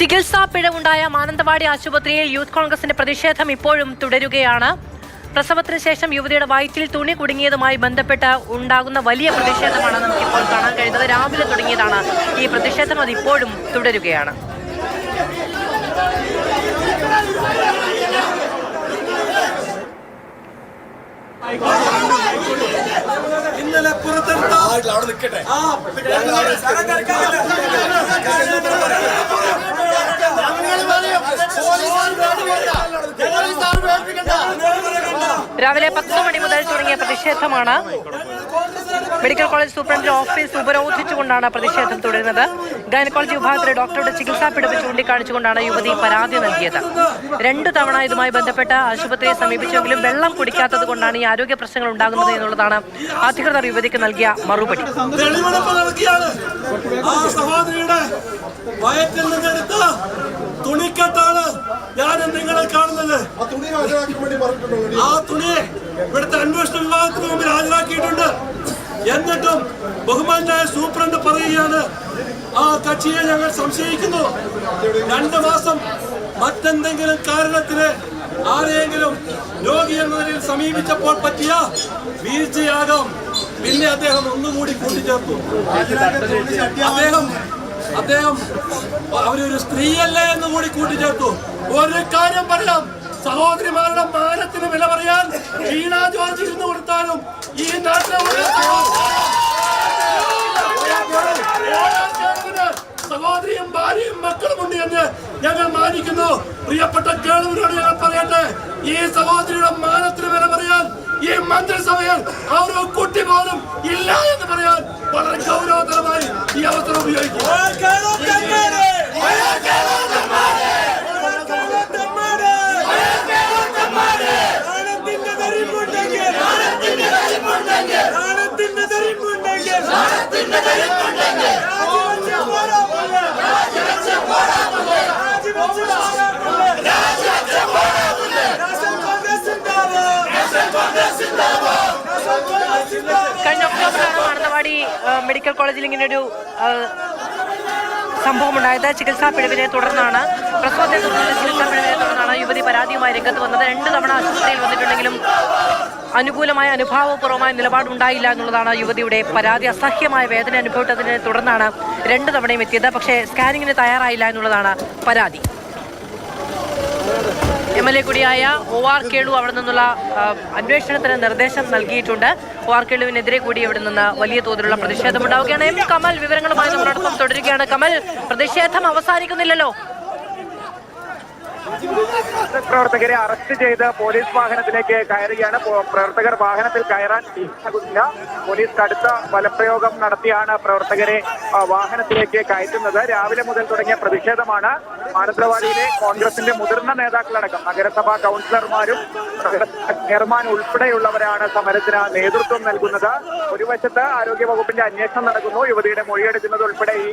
ചികിത്സാ പിഴവുണ്ടായ മാനന്തവാടി ആശുപത്രിയിൽ യൂത്ത് കോൺഗ്രസിന്റെ പ്രതിഷേധം ഇപ്പോഴും തുടരുകയാണ്. പ്രസവത്തിന് ശേഷം യുവതിയുടെ വയറ്റിൽ തുണി കുടുങ്ങിയതുമായി ബന്ധപ്പെട്ട് ഉണ്ടാകുന്ന വലിയ പ്രതിഷേധമാണ് നമുക്കിപ്പോൾ കാണാൻ കഴിയുന്നത്. രാവിലെ തുടങ്ങിയതാണ് ഈ പ്രതിഷേധം. അത് ഇപ്പോഴും തുടരുകയാണ്. ഇന്നലെ പുറത്തെടുത്ത അവിടെ നിൽക്കട്ടെ. ആ രാവിലെ പത്ത് മണി മുതൽ തുടങ്ങിയ പ്രതിഷേധമാണ്. മെഡിക്കൽ കോളേജ് സൂപ്രണ്ടിന്റെ ഓഫീസ് ഉപരോധിച്ചുകൊണ്ടാണ് പ്രതിഷേധം തുടരുന്നത്. ഗൈനക്കോളജി വിഭാഗത്തിലെ ഡോക്ടറുടെ ചികിത്സാ പിഴവ് ചൂണ്ടിക്കാണിച്ചുകൊണ്ടാണ് യുവതി പരാതി നൽകിയത്. രണ്ടു തവണ ഇതുമായി ബന്ധപ്പെട്ട ആശുപത്രിയെ സമീപിച്ചെങ്കിലും വെള്ളം കുടിക്കാത്തത് കൊണ്ടാണ് ഈ ആരോഗ്യ പ്രശ്നങ്ങൾ ഉണ്ടാകുന്നത് എന്നുള്ളതാണ് അധികൃതർ യുവതിക്ക് നൽകിയ മറുപടി. വയറ്റിൽ നിന്നെടുത്ത തുണിക്കെട്ടാണ് ഞാൻ നിങ്ങളെ കാണുന്നത്. ആ തുണി ഹാജരാക്കാൻ വേണ്ടി പറഞ്ഞിട്ടുണ്ടോ ആ തുണി ഇവിടുത്തെ അന്വേഷണ വിഭാഗത്തിന് മുമ്പിൽ ഹാജരാക്കിയിട്ടുണ്ട്. എന്നിട്ടും ബഹുമാനായ സൂപ്രണ്ട് പറയുകയാണ് ആ കക്ഷിയെ ഞങ്ങൾ സംശയിക്കുന്നു. രണ്ട് മാസം മറ്റെന്തെങ്കിലും കാരണത്തിന് ആരെയെങ്കിലും രോഗി എന്ന നിലയിൽ സമീപിച്ചപ്പോൾ പറ്റിയ വീഴ്ചയാകാം. പിന്നെ അദ്ദേഹം ഒന്നുകൂടി കൂട്ടിച്ചേർത്തു. അദ്ദേഹം അദ്ദേഹം അവരൊരു സ്ത്രീയല്ലേ എന്ന് കൂടി കൂട്ടിച്ചേർത്തു. ഒരു കാര്യം പറയാം. സഹോദരിമാരുടെ മാനത്തിന് വില പറയാൻ വീണ ജോർജ് ഇരുന്ന് കൊടുത്താലും ഈ നാട്ടിലെ പ്രിയപ്പെട്ട കേളവരോട് ഞങ്ങൾ പറയട്ടെ ഈ സഹോദരിയുടെ മാനത്തിന് വില പറയാൻ ഈ മന്ത്രിസഭയിൽ ഓരോ കുട്ടി പോലും ഇല്ല എന്ന് പറയാൻ വളരെ ഗൗരവതരമായി ഈ അവസരം ഉപയോഗിക്കും കഴിഞ്ഞ മാനന്തവാടി മെഡിക്കൽ കോളേജിൽ ഇങ്ങനെ ഒരു സംഭവം ഉണ്ടായത് ചികിത്സാ പിഴവിനെ തുടർന്നാണ് പ്രസവത്തെ തുടർന്ന് ചികിത്സാ പിഴവിനെ തുടർന്നാണ് യുവതി പരാതിയുമായി രംഗത്ത് വന്നത്. രണ്ട് തവണ ആശുപത്രിയിൽ വന്നിട്ടുണ്ടെങ്കിലും അനുകൂലമായ അനുഭാവപൂർവമായ നിലപാടുണ്ടായില്ല എന്നുള്ളതാണ് യുവതിയുടെ പരാതി. അസഹ്യമായ വേദന അനുഭവിച്ചതിനെ തുടർന്നാണ് രണ്ട് തവണയും എത്തിയത്. പക്ഷേ സ്കാനിങ്ങിന് തയ്യാറായില്ല എന്നുള്ളതാണ് പരാതി. എം എൽ എ കൂടിയായ ഒ ആർ കേളു അവിടെ നിന്നുള്ള അന്വേഷണത്തിന് നിർദ്ദേശം നൽകിയിട്ടുണ്ട്. ഒ ആർ കേളുവിനെതിരെ കൂടി ഇവിടെ നിന്ന് വലിയ തോതിലുള്ള പ്രതിഷേധം ഉണ്ടാവുകയാണ്. എം കമൽ വിവരങ്ങളുമായി നമ്മളോടൊപ്പം തുടരുകയാണ്. കമൽ പ്രതിഷേധം അവസാനിക്കുന്നില്ലല്ലോ. പ്രവർത്തകരെ അറസ്റ്റ് ചെയ്ത് പോലീസ് വാഹനത്തിലേക്ക് കയറുകയാണ്. പ്രവർത്തകർ വാഹനത്തിൽ കയറാൻ ഇല്ല. പോലീസ് കടുത്ത ബലപ്രയോഗം നടത്തിയാണ് പ്രവർത്തകരെ വാഹനത്തിലേക്ക് കയറ്റുന്നത്. രാവിലെ മുതൽ തുടങ്ങിയ പ്രതിഷേധമാണ്. മാനന്തവാടിയിലെ കോൺഗ്രസിന്റെ മുതിർന്ന നേതാക്കളടക്കം നഗരസഭാ കൗൺസിലർമാരും ചെയർമാൻ ഉൾപ്പെടെയുള്ളവരാണ് സമരത്തിന് നേതൃത്വം നൽകുന്നത്. ഒരു വശത്ത് ആരോഗ്യ വകുപ്പിന്റെ അന്വേഷണം നടക്കുന്നു. യുവതിയുടെ മൊഴിയെടുക്കുന്നത് ഉൾപ്പെടെ ഈ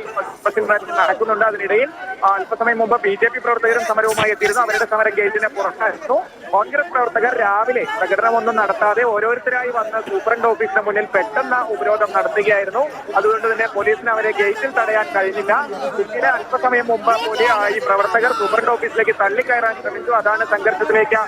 നടക്കുന്നുണ്ട്. അതിനിടയിൽ അല്പസമയം മുമ്പ് ബി ജെ പി പ്രവർത്തകരും സമരവുമായി എത്തിയിരുന്നു. അവരുടെ സമരം ഗേറ്റിനെ പുറത്തായിരുന്നു. കോൺഗ്രസ് പ്രവർത്തകർ രാവിലെ പ്രകടനമൊന്നും നടത്താതെ ഓരോരുത്തരായി വന്ന് സൂപ്രണ്ട് ഓഫീസിന് മുന്നിൽ പെട്ടെന്ന് ഉപരോധം നടത്തുകയായിരുന്നു. അതുകൊണ്ട് തന്നെ പോലീസിന് അവരെ ഗേറ്റിൽ തടയാൻ കഴിഞ്ഞില്ല. പിന്നീട് അല്പസമയം മുമ്പ് പോലീസ് പ്രവർത്തകർ സൂപ്രണ്ട് ഓഫീസിലേക്ക് തള്ളിക്കയറാൻ ശ്രമിച്ചു. അതാണ് സംഘർഷത്തിലേക്ക്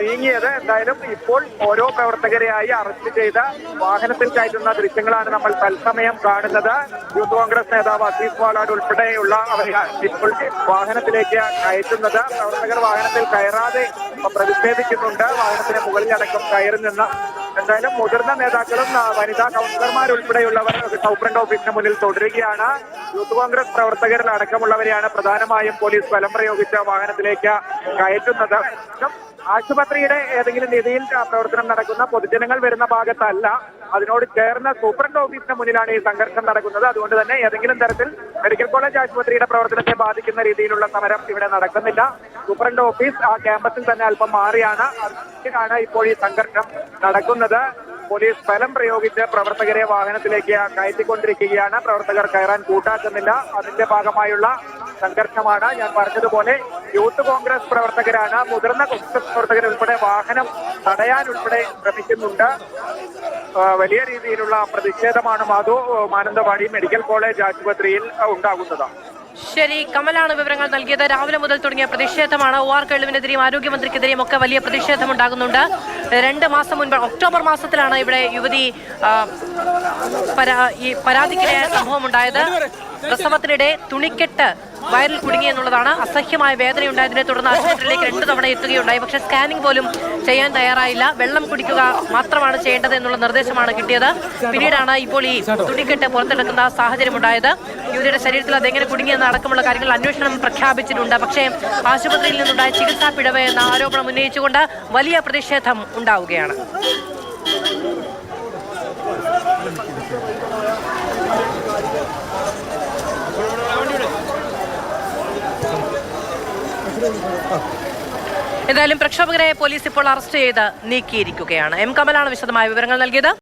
നീങ്ങിയത്. എന്തായാലും ഇപ്പോൾ ഓരോ പ്രവർത്തകരെയായി അറസ്റ്റ് ചെയ്ത് വാഹനത്തിൽ കയറ്റുന്ന ദൃശ്യങ്ങളാണ് നമ്മൾ തത്സമയം കാണുന്നത്. യൂത്ത് കോൺഗ്രസ് നേതാവ് അസീസ് വാളാട് ഉൾപ്പെടെയുള്ള അവരെ ഇപ്പോൾ വാഹനത്തിലേക്ക് കയറ്റുന്നത്. പ്രവർത്തകർ വാഹനത്തിൽ കയറാതെ പ്രതിഷേധിക്കുന്നുണ്ട്. വാഹനത്തിന് മുകളിലടക്കം കയറി നിന്ന് എന്തായാലും മുതിർന്ന നേതാക്കളും വനിതാ വനിതാ കൗൺസിലർമാരുൾപ്പെടെയുള്ളവർ സൗപ്രണ്ട് ഓഫീസിന് മുന്നിൽ തുടരുകയാണ്. യൂത്ത് കോൺഗ്രസ് പ്രവർത്തകരിൽ അടക്കമുള്ളവരെയാണ് പ്രധാനമായും പോലീസ് ബലം പ്രയോഗിച്ച വാഹനത്തിലേക്ക് കയറ്റുന്നത്. ആശുപത്രിയുടെ ഏതെങ്കിലും നിധിയിൽ പ്രവർത്തനം നടക്കുന്ന പൊതുജനങ്ങൾ വരുന്ന ഭാഗത്തല്ല. അതിനോട് ചേർന്ന സൂപ്രണ്ട് ഓഫീസിന് മുന്നിലാണ് ഈ സംഘർഷം നടക്കുന്നത്. അതുകൊണ്ട് തന്നെ ഏതെങ്കിലും തരത്തിൽ മെഡിക്കൽ കോളേജ് ആശുപത്രിയുടെ പ്രവർത്തനത്തെ ബാധിക്കുന്ന രീതിയിലുള്ള സമരം ഇവിടെ നടക്കുന്നില്ല. സൂപ്രണ്ട് ഓഫീസ് ആ ക്യാമ്പസിൽ തന്നെ അല്പം മാറിയാണ്. അതിലാണ് ഇപ്പോൾ ഈ സംഘർഷം നടക്കുന്നത്. പോലീസ് ബലം പ്രയോഗിച്ച് പ്രവർത്തകരെ വാഹനത്തിലേക്ക് കയറ്റിക്കൊണ്ടിരിക്കുകയാണ്. പ്രവർത്തകർ കയറാൻ കൂട്ടാക്കുന്നില്ല. അതിന്റെ ഭാഗമായുള്ള സംഘർഷമാണ്. ഞാൻ പറഞ്ഞതുപോലെ യൂത്ത് കോൺഗ്രസ് പ്രവർത്തകരാണ്. മുതിർന്ന കോൺഗ്രസ് പ്രവർത്തകർ ഉൾപ്പെടെ വാഹനം തടയാൻ ഉൾപ്പെടെ ശ്രമിക്കുന്നുണ്ട്. വലിയ രീതിയിലുള്ള പ്രതിഷേധമാണ് മാധു മാനന്തവാടി മെഡിക്കൽ കോളേജ് ആശുപത്രിയിൽ ഉണ്ടാകുന്നത്. ശരി കമലാണ് വിവരങ്ങൾ നൽകിയത്. രാവിലെ മുതൽ തുടങ്ങിയ പ്രതിഷേധമാണ്. ഒ ആർ കേളുവിനെതിരെയും ആരോഗ്യമന്ത്രിക്കെതിരെയും ഒക്കെ വലിയ പ്രതിഷേധം ഉണ്ടാകുന്നുണ്ട് രണ്ട് മാസം മുൻപ് ഒക്ടോബർ മാസത്തിലാണ് ഇവിടെ യുവതി ഈ പരാതിക്കിടയായ സംഭവം ഉണ്ടായത് പ്രസവത്തിനിടെ തുണിക്കെട്ട് വയറിൽ കുടുങ്ങി എന്നുള്ളതാണ് അസഹ്യമായ വേദനയുണ്ടായതിനെ തുടർന്ന് ആശുപത്രിയിലേക്ക് രണ്ടു തവണ എത്തുകയുണ്ടായി. പക്ഷേ സ്കാനിംഗ് പോലും ചെയ്യാൻ തയ്യാറായില്ല. വെള്ളം കുടിക്കുക മാത്രമാണ് ചെയ്യേണ്ടത് എന്നുള്ള നിർദ്ദേശമാണ് കിട്ടിയത്. പിന്നീടാണ് ഇപ്പോൾ ഈ തുണിക്കെട്ട് പുറത്തെടുക്കുന്ന സാഹചര്യം ഉണ്ടായത് യുവതിയുടെ ശരീരത്തിൽ അതെങ്ങനെ കുടുങ്ങിയെന്ന് അടക്കമുള്ള കാര്യങ്ങൾ അന്വേഷണം പ്രഖ്യാപിച്ചിട്ടുണ്ട്. പക്ഷേ ആശുപത്രിയിൽ നിന്നുണ്ടായ ചികിത്സാ പിഴവ് എന്ന ആരോപണം ഉന്നയിച്ചുകൊണ്ട് വലിയ പ്രതിഷേധം ഉണ്ടാവുകയാണ്. എന്തായാലും പ്രക്ഷോഭകരെ പോലീസ് ഇപ്പോൾ അറസ്റ്റ് ചെയ്ത് നീക്കിയിരിക്കുകയാണ്. എം കമലാണ് വിശദമായ വിവരങ്ങൾ നൽകിയത്.